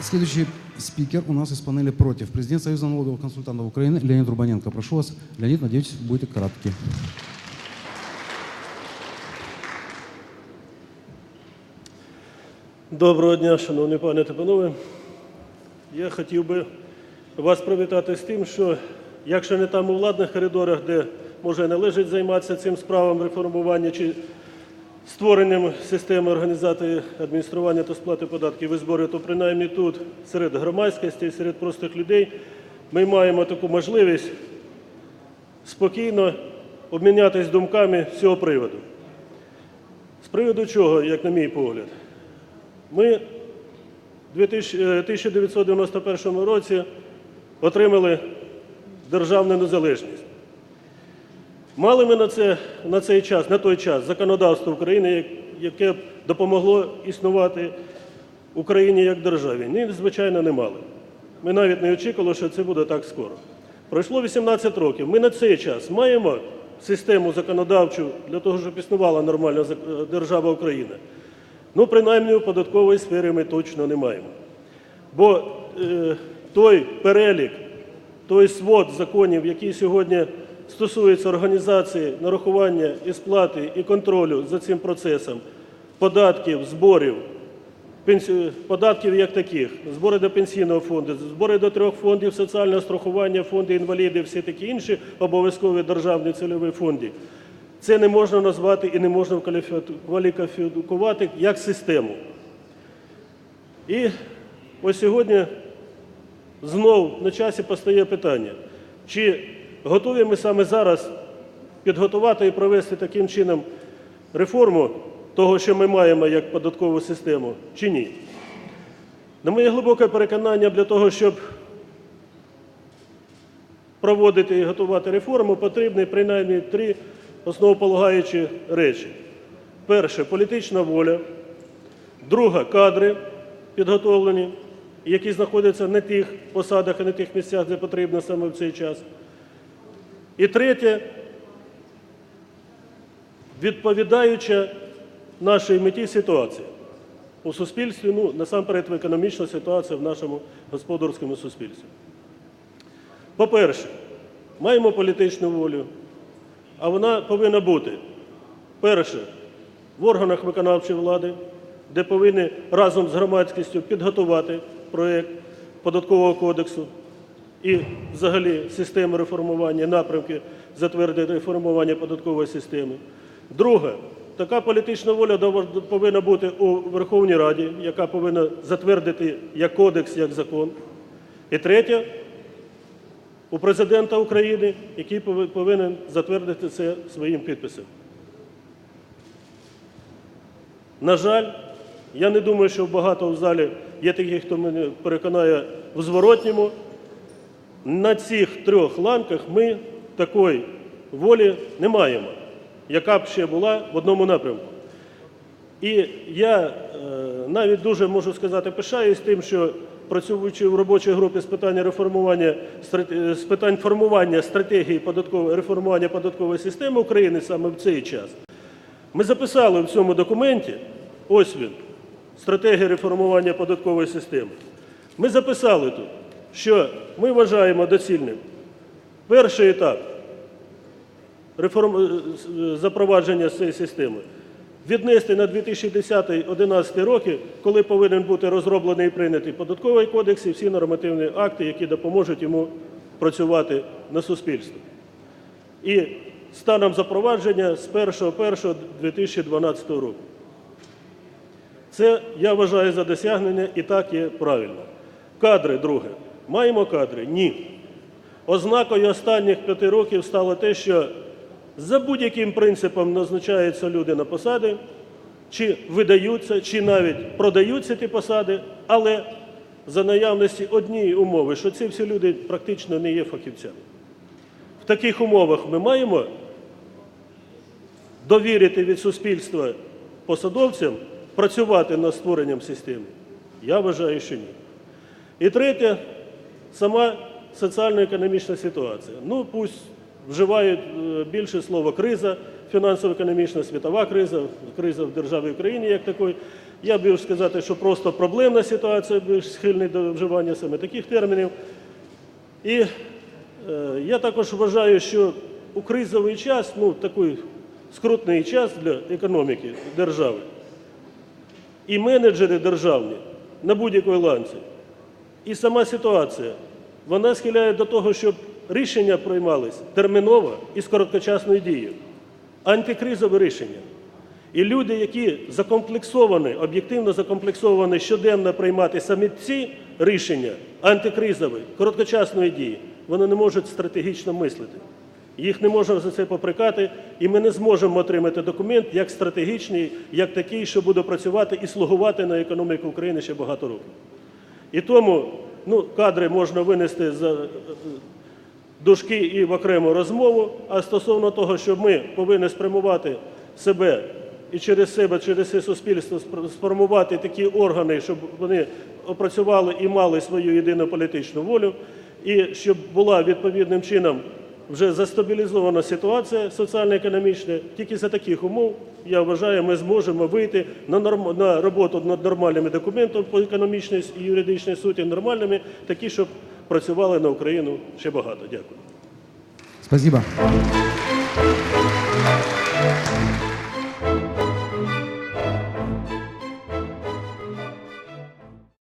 Следующий спикер у нас из панели «Против». Президент Союза налоговых консультантов Украины Леонид Рубаненко. Прошу вас, Леонид, надеюсь, будете кратки. Доброго дня, шановні пане та панове. Я хотів би вас привітати з тим, що якщо не там у владних коридорах, де може належить займатися цим справам реформування чи створенням системи організації адміністрування та сплати податків і зборів, то принаймні тут, серед громадськості, серед простих людей, ми маємо таку можливість спокійно обмінятися думками з цього приводу. З приводу чого, як на мій погляд? Ми в 2000 е, 1991 році отримали державну незалежність. Мали ми на, це, на цей час, на той час законодавство України, яке б допомогло існувати Україні як державі? Ні, звичайно, не мали. Ми навіть не очікували, що це буде так скоро. Пройшло 18 років. Ми на цей час маємо систему законодавчу для того, щоб існувала нормальна держава Україна. Ну, принаймні, у податковій сфері ми точно не маємо. Бо е, той перелік, той свод законів, який сьогодні стосується організації нарахування і сплати і контролю за цим процесом, податків, зборів, податків як таких, збори до пенсійного фонду, збори до трьох фондів соціального страхування, фонди інвалідів, всі такі інші обов'язкові державні цільові фонди. Це не можна назвати і не можна кваліфі- кваліфікувати як систему. І ось сьогодні знов на часі постає питання, чи готові ми саме зараз підготувати і провести таким чином реформу того, що ми маємо як податкову систему, чи ні. На моє глибоке переконання, для того, щоб проводити і готувати реформу, потрібні принаймні три основополагаючі речі. Перше політична воля. Друга кадри підготовлені, які знаходяться на тих посадах і на тих місцях, де потрібно саме в цей час. І третє відповідаюча нашій меті ситуація у суспільстві, ну насамперед в економічна ситуація в нашому господарському суспільстві. По-перше, маємо політичну волю, а вона повинна бути перше в органах виконавчої влади, де повинні разом з громадськістю підготувати проєкт податкового кодексу і взагалі системи реформування, напрямки затвердити реформування податкової системи. Друге, така політична воля повинна бути у Верховній Раді, яка повинна затвердити як кодекс, як закон. І третє, у президента України, який повинен затвердити це своїм підписом. На жаль, я не думаю, що багато в залі є таких, хто мене переконає в зворотньому. На цих трьох ланках ми такої волі не маємо, яка б ще була в одному напрямку. І я е, навіть дуже можу сказати, пишаюсь тим, що працюючи в робочій групі з питань реформування з питань формування стратегії податкової реформування податкової системи України саме в цей час, ми записали в цьому документі, ось він, стратегія реформування податкової системи. Ми записали тут, що ми вважаємо доцільним перший етап реформ... е, запровадження цієї системи віднести на 2010-2011 роки, коли повинен бути розроблений і прийнятий податковий кодекс і всі нормативні акти, які допоможуть йому працювати на суспільство. І станом запровадження з 1.1.2012 року. Це я вважаю за досягнення і так є правильно. Кадри, друге. Маємо кадри? Ні. Ознакою останніх п'яти років стало те, що за будь-яким принципом назначаються люди на посади, чи видаються, чи навіть продаються ті посади, але за наявності однієї умови, що ці всі люди практично не є фахівцями. В таких умовах ми маємо довірити від суспільства посадовцям працювати над створенням системи? Я вважаю, що ні. І третє, сама соціально-економічна ситуація. Ну, пусть вживають е, більше слово криза, фінансово-економічна світова криза, криза в державі Україні як такої. Я б сказати, що просто проблемна ситуація, більш схильний до вживання саме таких термінів. І е, я також вважаю, що у кризовий час, ну такий скрутний час для економіки держави, і менеджери державні на будь-якій ланці, і сама ситуація, вона схиляє до того, щоб рішення приймались терміново і з короткочасною дією, антикризове рішення. І люди, які закомплексовані, об'єктивно закомплексовані щоденно приймати самі ці рішення антикризові, короткочасної дії, вони не можуть стратегічно мислити. Їх не можна за це попрекати, і ми не зможемо отримати документ як стратегічний, як такий, що буде працювати і слугувати на економіку України ще багато років. І тому ну, кадри можна винести за дужки і в окрему розмову. А стосовно того, що ми повинні спрямувати себе і через себе, через все суспільство сформувати такі органи, щоб вони опрацювали і мали свою єдину політичну волю, і щоб була відповідним чином вже застабілізована ситуація соціально-економічна. Тільки за таких умов, я вважаю, ми зможемо вийти на, норм... на роботу над нормальними документами по економічній і юридичній суті, нормальними, такі, щоб працювали на Україну ще багато. Дякую. Спасибо.